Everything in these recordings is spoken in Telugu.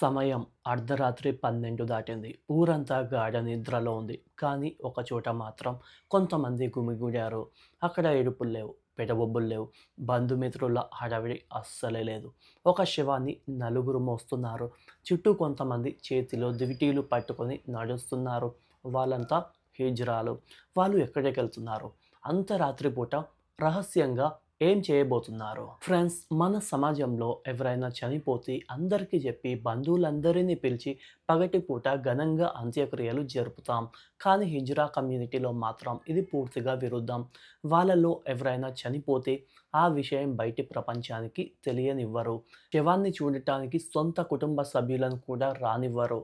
సమయం అర్ధరాత్రి పన్నెండు దాటింది. ఊరంతా గాఢ నిద్రలో ఉంది. కానీ ఒక చోట మాత్రం కొంతమంది గుమిగూడారు. అక్కడ ఏడుపులు లేవు పెడబొబ్బులు లేవు. బంధుమిత్రుల హడావిడి అస్సలే లేదు. ఒక శవాన్ని నలుగురు మోస్తున్నారు. చుట్టూ కొంతమంది చేతిలో దివిటీలు పట్టుకొని నడుస్తున్నారు. వాళ్ళంతా హిజ్రాలు. వాళ్ళు ఎక్కడికి వెళ్తున్నారు అంత రాత్రిపూట రహస్యంగా ఏం చేయబోతున్నారు? ఫ్రెండ్స్ మన సమాజంలో ఎవరైనా చనిపోతే అందరికీ చెప్పి బంధువులందరినీ పిలిచి పగటిపూట ఘనంగా అంత్యక్రియలు జరుపుతాం. కానీ హిజ్రా కమ్యూనిటీలో మాత్రం ఇది పూర్తిగా విరుద్ధం. వాళ్ళలో ఎవరైనా చనిపోతే ఆ విషయం బయటి ప్రపంచానికి తెలియనివ్వరు. శవాన్ని చూడటానికి సొంత కుటుంబ సభ్యులను కూడా రానివ్వరు.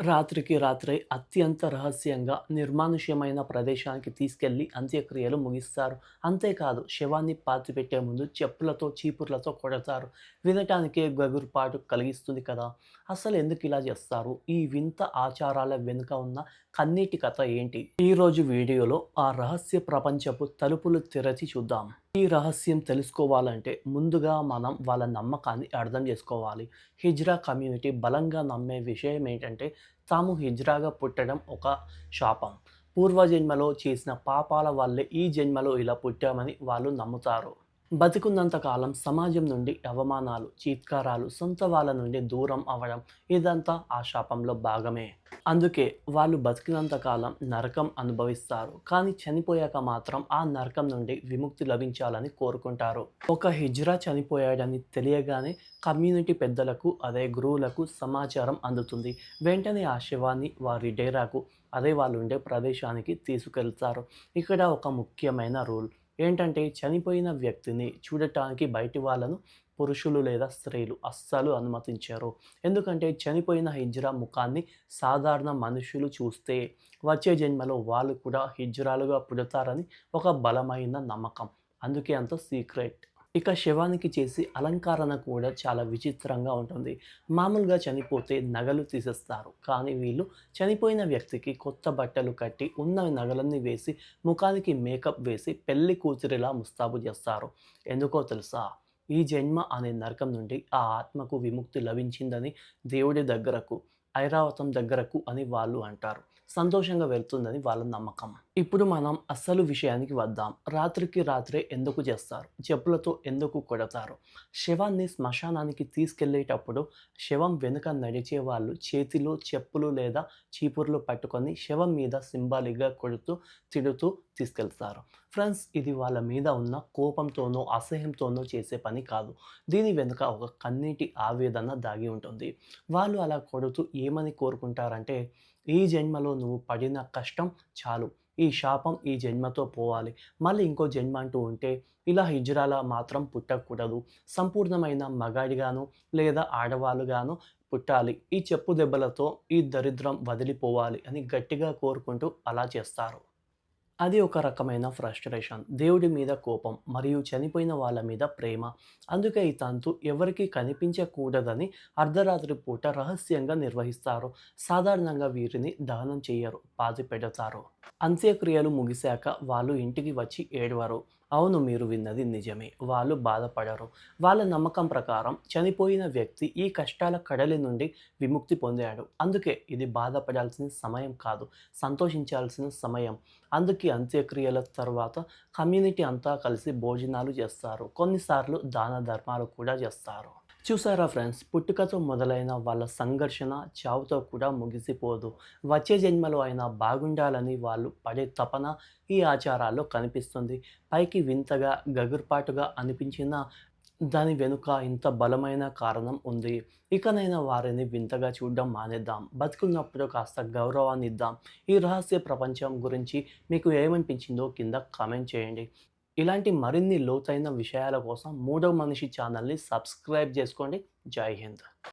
రాత్రికి రాత్రే అత్యంత రహస్యంగా నిర్మానుష్యమైన ప్రదేశానికి తీసుకెళ్ళి అంత్యక్రియలు ముగిస్తారు. అంతేకాదు శవాన్ని పాతిపెట్టే ముందు చెప్పులతో చీపుర్లతో కొడతారు. వినటానికే గగురుపాటు కలిగిస్తుంది కదా! అసలు ఎందుకు ఇలా చేస్తారు? ఈ వింత ఆచారాల వెనుక ఉన్న కన్నీటి కథ ఏంటి? ఈరోజు వీడియోలో ఆ రహస్య ప్రపంచపు తలుపులు తెరచి చూద్దాం. ఈ రహస్యం తెలుసుకోవాలంటే ముందుగా మనం వాళ్ళ నమ్మకాన్ని అర్థం చేసుకోవాలి. హిజ్రా కమ్యూనిటీ బలంగా నమ్మే విషయం ఏంటంటే తాము హిజ్రాగా పుట్టడం ఒక శాపం. పూర్వజన్మలో చేసిన పాపాల వల్లే ఈ జన్మలో ఇలా పుట్టామని వాళ్ళు నమ్ముతారు. బతికున్నంత కాలం సమాజం నుండి అవమానాలు చీత్కారాలు సొంత వాళ్ళ నుండి దూరం అవ్వడం ఇదంతా ఆ శాపంలో భాగమే. అందుకే వాళ్ళు బతికినంత కాలం నరకం అనుభవిస్తారు. కానీ చనిపోయాక మాత్రం ఆ నరకం నుండి విముక్తి లభించాలని కోరుకుంటారు. ఒక హిజ్రా చనిపోయాడని తెలియగానే కమ్యూనిటీ పెద్దలకు అదే గురువులకు సమాచారం అందుతుంది. వెంటనే ఆ శవాన్ని వారి డేరాకు అదే వాళ్ళు ఉండే ప్రదేశానికి తీసుకెళ్తారు. ఇక్కడ ఒక ముఖ్యమైన రూల్. ఏంటంటే చనిపోయిన వ్యక్తిని చూడటానికి బయటి వాళ్ళను పురుషులు లేదా స్త్రీలు అస్సలు అనుమతించారు. ఎందుకంటే చనిపోయిన హిజ్రా ముఖాన్ని సాధారణ మనుషులు చూస్తే వచ్చే జన్మలో వాళ్ళు కూడా హిజ్రాలుగా పుడతారని ఒక బలమైన నమ్మకం. అందుకే అంత సీక్రెట్. ఇక శవానికి చేసి అలంకరణ కూడా చాలా విచిత్రంగా ఉంటుంది. మామూలుగా చనిపోతే నగలు తీసేస్తారు. కానీ వీళ్ళు చనిపోయిన వ్యక్తికి కొత్త బట్టలు కట్టి ఉన్న నగలన్నీ వేసి ముఖానికి మేకప్ వేసి పెళ్ళి కూతురిలా ముస్తాబు చేస్తారు. ఎందుకో తెలుసా? ఈ జన్మ అనే నరకం నుండి ఆ ఆత్మకు విముక్తి లభించిందని దేవుడి దగ్గరకు ఐరావతం దగ్గరకు అని వాళ్ళు అంటారు. సంతోషంగా వెళ్తుందని వాళ్ళ నమ్మకం. ఇప్పుడు మనం అసలు విషయానికి వద్దాం. రాత్రికి రాత్రే ఎందుకు చేస్తారు? చెప్పులతో ఎందుకు కొడతారు? శవాన్ని శ్మశానానికి తీసుకెళ్ళేటప్పుడు శవం వెనుక నడిచే వాళ్ళు చేతిలో చెప్పులు లేదా చీపుర్లు పట్టుకొని శవం మీద సింబాలిక్గా కొడుతూ తిడుతూ తీసుకెళ్తారు. ఫ్రెండ్స్ ఇది వాళ్ళ మీద ఉన్న కోపంతోనో అసహ్యంతోనో చేసే పని కాదు. దీని వెనుక ఒక కన్నీటి ఆవేదన దాగి ఉంటుంది. వాళ్ళు అలా కొడుతూ ఏమని కోరుకుంటారంటే ఈ జన్మలో నువ్వు పడిన కష్టం చాలు. ఈ శాపం ఈ జన్మతో పోవాలి. మళ్ళీ ఇంకో జన్మ అంటూ ఉంటే ఇలా హిజ్రాల మాత్రం పుట్టకూడదు. సంపూర్ణమైన మగాడిగాను లేదా ఆడవాళ్ళుగాను పుట్టాలి. ఈ చెప్పు దెబ్బలతో ఈ దరిద్రం వదిలిపోవాలి అని గట్టిగా కోరుకుంటూ అలా చేస్తారు. అది ఒక రకమైన ఫ్రస్ట్రేషన్. దేవుడి మీద కోపం మరియు చనిపోయిన వాళ్ళ మీద ప్రేమ. అందుకే ఈ తంతు ఎవరికి కనిపించకూడదని అర్ధరాత్రి పూట రహస్యంగా నిర్వహిస్తారు. సాధారణంగా వీరిని దహనం చేయరు పాతి పెడతారు అంత్యక్రియలు ముగిశాక వాళ్ళు ఇంటికి వచ్చి ఏడవరు. అవును మీరు విన్నది నిజమే. వాళ్ళు బాధపడరు. వాళ్ళ నమ్మకం ప్రకారం చనిపోయిన వ్యక్తి ఈ కష్టాల కడలి నుండి విముక్తి పొందాడు. అందుకే ఇది బాధపడాల్సిన సమయం కాదు సంతోషించాల్సిన సమయం. అందుకే అంత్యక్రియల తర్వాత కమ్యూనిటీ అంతా కలిసి భోజనాలు చేస్తారు. కొన్నిసార్లు దాన ధర్మాలు కూడా చేస్తారు. చూసారా ఫ్రెండ్స్? పుట్టుకతో మొదలైన వాళ్ళ సంఘర్షణ చావుతో కూడా ముగిసిపోదు. వచ్చే జన్మలో అయినా బాగుండాలని వాళ్ళు పడే తపన ఈ ఆచారాల్లో కనిపిస్తుంది. పైకి వింతగా గగుర్పాటుగా అనిపించిన దాని వెనుక ఇంత బలమైన కారణం ఉంది. ఇకనైనా వారిని వింతగా చూడడం మానేద్దాం. బతుకున్నప్పుడు కాస్త గౌరవాన్ని ఇద్దాం ఈ రహస్య ప్రపంచం గురించి మీకు ఏమనిపించిందో కింద కామెంట్ చేయండి. ఇలాంటి మరిన్ని లోతైన విషయాల కోసం మూడవ మనిషి ఛానల్ని సబ్స్క్రైబ్ చేసుకోండి. జై హింద్.